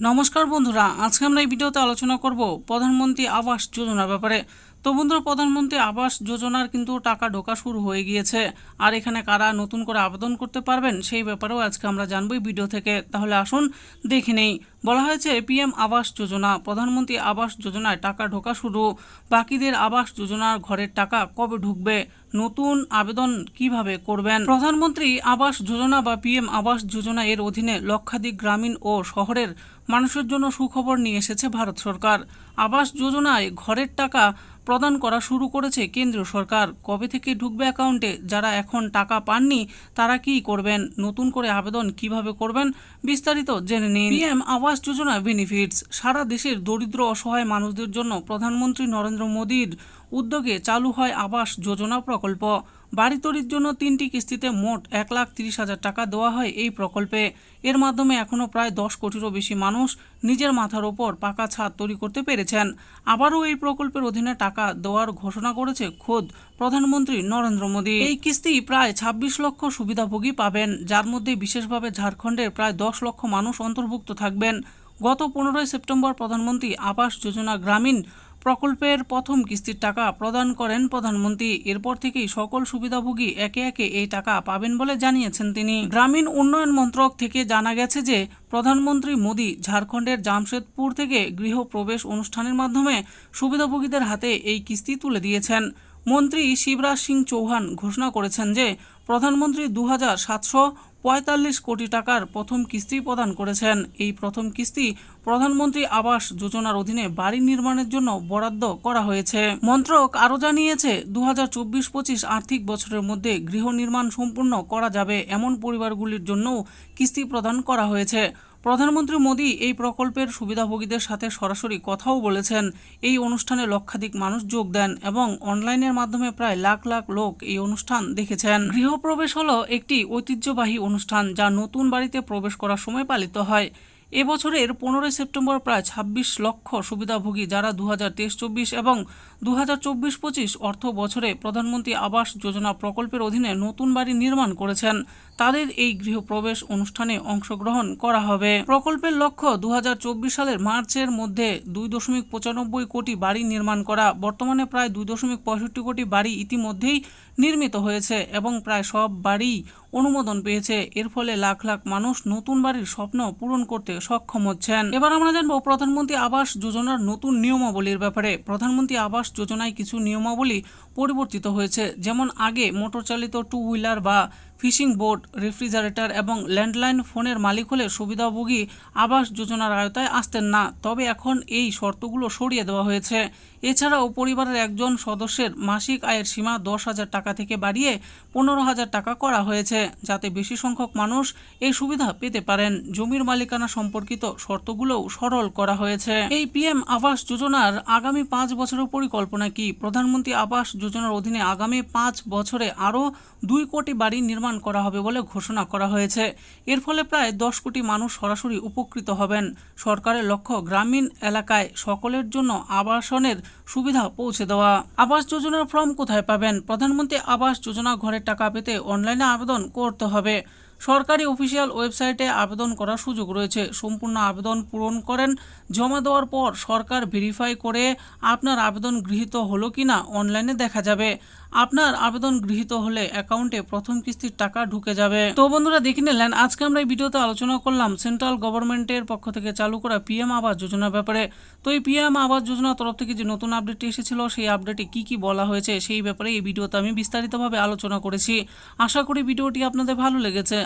নমস্কার বন্ধুরা, আজকে আমরা এই ভিডিওতে আলোচনা করব প্রধানমন্ত্রী আবাস যোজনার ব্যাপারে। তো বন্ধুরা, প্রধানমন্ত্রী আবাস যোজনার কিন্তু টাকা ঢোকা শুরু হয়ে গিয়েছে। আর এখানে কারা নতুন করে আবেদন করতে পারবেন সেই ব্যাপারেও আজকে আমরা জানব এই ভিডিও থেকে। তাহলে আসুন, দেখে নেই। বলা হয়েছে, পিএম আবাস যোজনা, প্রধানমন্ত্রী আবাস যোজনায় টাকা ঢোকা শুরু। বাকিদের আবাস যোজনার ঘরের টাকা কবে ঢুকবে? নতুন আবেদন কীভাবে করবেন? প্রধানমন্ত্রী আবাস যোজনা বা পিএম আবাস যোজনা এর অধীনে লক্ষাধিক গ্রামীণ ও শহরের মানুষের জন্য সুখবর নিয়ে এসেছে ভারত সরকার। আবাস যোজনায় ঘরের টাকা প্রদান করা শুরু করেছে কেন্দ্রীয় সরকার। কবে থেকে ঢুকবে অ্যাকাউন্টে? যারা এখন টাকা পাননি, তারা কি করবেন? নতুন করে আবেদন কীভাবে করবেন? বিস্তারিত জেনে নিন। পিএম আবাস যোজনা বেনিফিটস সারা দেশের দরিদ্র অসহায় মানুষদের জন্য প্রধানমন্ত্রী নরেন্দ্র মোদীর উদ্যোগে চালু হয় আবাস যোজনা প্রকল্প। বাড়ি তৈরির জন্য তিনটি কিস্তিতে মোট এক লাখ তিরিশ হাজার টাকা দেওয়া হয় এই প্রকল্পে। এর মাধ্যমে এখনও প্রায় দশ কোটিরও বেশি মানুষ নিজের মাথার ওপর পাকা ছাদ তৈরি করতে পেরেছেন। আবারও এই প্রকল্পের অধীনে টাকা দেওয়ার ঘোষণা করেছে খোদ প্রধানমন্ত্রী নরেন্দ্র মোদী। এই কিস্তি প্রায় ছাব্বিশ লক্ষ সুবিধাভোগী পাবেন, যার মধ্যে বিশেষভাবে ঝাড়খণ্ডের প্রায় দশ লক্ষ মানুষ অন্তর্ভুক্ত থাকবেন। গত পনেরোই সেপ্টেম্বর প্রধানমন্ত্রী আবাস যোজনা গ্রামীণ প্রকল্পের প্রথম কিস্তির টাকা প্রদান করেন প্রধানমন্ত্রী। এরপর থেকেই সকল সুবিধাভোগী একে একে এই টাকা পাবেন বলে জানিয়েছেন তিনি। গ্রামীণ উন্নয়ন মন্ত্রক থেকে জানা গেছে যে, প্রধানমন্ত্রী মোদী ঝাড়খণ্ডের জামশেদপুর থেকে গৃহপ্রবেশ অনুষ্ঠানের মাধ্যমে সুবিধাভোগীদের হাতে এই কিস্তি তুলে দিয়েছেন। মন্ত্রী শিবরাজ সিং চৌহান ঘোষণা করেছেন যে, প্রধানমন্ত্রী দু হাজার সাতশো পঁয়তাল্লিশ কোটি টাকার প্রথম কিস্তি প্রদান করেছেন। এই প্রথম কিস্তি প্রধানমন্ত্রী আবাস যোজনার অধীনে বাড়ি নির্মাণের জন্য বরাদ্দ করা হয়েছে। মন্ত্রক আরও জানিয়েছে দু হাজার চব্বিশ পঁচিশ আর্থিক বছরের মধ্যে গৃহ নির্মাণ সম্পূর্ণ করা যাবে এমন পরিবারগুলির জন্যও কিস্তি প্রদান করা হয়েছে। প্রধানমন্ত্রী মোদী এই প্রকল্পের সুবিধাভোগীদের সাথে সরাসরি কথাও বলেছেন। এই অনুষ্ঠানে লক্ষাধিক মানুষ যোগ দেন এবং অনলাইনের মাধ্যমে প্রায় লাখ লাখ লোক এই অনুষ্ঠান দেখেছেন। গৃহপ্রবেশ হলো একটি ঐতিহ্যবাহী অনুষ্ঠান। যা নতুন বাড়িতে প্রবেশ করার সময় পালিত হয়। এবছরের পনেরোই সেপ্টেম্বর প্রায় ছাব্বিশ লক্ষ সুবিধাভোগী যারা দু হাজার এবং দু হাজার চব্বিশ পঁচিশ অর্থ বছরে প্রধানমন্ত্রী আবাস যোজনা প্রকল্পের অধীনে নতুন বাড়ি নির্মাণ করেছেন। তাদের এই গৃহপ্রবেশ অনুষ্ঠানে অংশগ্রহণ করা হবে। প্রকল্পের লক্ষ্য দু হাজার চব্বিশ সালের মার্চের মধ্যে দুই দশমিক পঁচানব্বই কোটি বাড়ি নির্মাণ করা। বর্তমানে প্রায় দুই দশমিক পঁয়ষট্টি কোটি বাড়ি ইতিমধ্যেই নির্মিত হয়েছে এবং প্রায় সব বাড়ি অনুমোদন পেয়েছে। এর ফলে লাখ লাখ মানুষ নতুন বাড়ির স্বপ্ন পূরণ করতে সক্ষম হচ্ছেন। এবার আমরা জানব প্রধানমন্ত্রী আবাস যোজনার নতুন নিয়মাবলীর ব্যাপারে। প্রধানমন্ত্রী আবাস যোজনায় কিছু নিয়মাবলী পরিবর্তিত হয়েছে, যেমন আগে মোটর চালিত টু হুইলার বা ফিশিং বোট রেফ্রিজারেটর এবং ল্যান্ডলাইন ফোনের মালিক হলে সুবিধাভোগী আবাস যোজনার আয়তায় আসতেন না। তবে এখন এই শর্তগুলো সরিয়ে দেওয়া হয়েছে। এছাড়াও পরিবারের একজন সদস্যের মাসিক আয়ের সীমা দশ হাজার টাকা থেকে বাড়িয়ে পনেরো হাজার টাকা করা হয়েছে, যাতে বেশি সংখ্যক মানুষ এই সুবিধা পেতে পারেন। জমির মালিকানা সম্পর্কিত শর্তগুলোও সরল করা হয়েছে। এই পিএম আবাস যোজনার আগামী পাঁচ বছরের পরিকল্পনা কি? প্রধানমন্ত্রী আবাস যোজনার অধীনে আগামী পাঁচ বছরে আরও দুই কোটি বাড়ি নির্মাণ করা হবে বলে ঘোষণা করা হয়েছে। এর ফলে প্রায় দশ কোটি মানুষ সরাসরি উপকৃত হবেন। সরকারের লক্ষ্য গ্রামীণ এলাকায় সকলের জন্য আবাসনের সুবিধা পৌঁছে দেওয়া। আবাস যোজনার ফর্ম কোথায় পাবেন? প্রধানমন্ত্রী আবাস যোজনা ঘরের টাকা পেতে অনলাইনে আবেদন করতে হবে। সরকারি অফিসিয়াল ওয়েবসাইটে আবেদন করার সুযোগ রয়েছে। সম্পূর্ণ আবেদন পূরণ করেন, জমা দেওয়ার পর সরকার ভেরিফাই করে আপনার আবেদন গৃহীত হলো কি না অনলাইনে দেখা যাবে। আপনার আবেদন গৃহীত হলে অ্যাকাউন্টে প্রথম কিস্তির টাকা ঢুকে যাবে। তো বন্ধুরা, দেখে নিলেন, আজকে আমরা এই ভিডিওতে আলোচনা করলাম সেন্ট্রাল গভর্নমেন্টের পক্ষ থেকে চালু করা পিএম আবাস যোজনার ব্যাপারে। তো এই পিএম আবাস যোজনার তরফ থেকে যে নতুন আপডেটটি এসেছিল, সেই আপডেটে কি কি বলা হয়েছে, সেই ব্যাপারে এই ভিডিওতে আমি বিস্তারিতভাবে আলোচনা করেছি। আশা করি ভিডিওটি আপনাদের ভালো লেগেছে।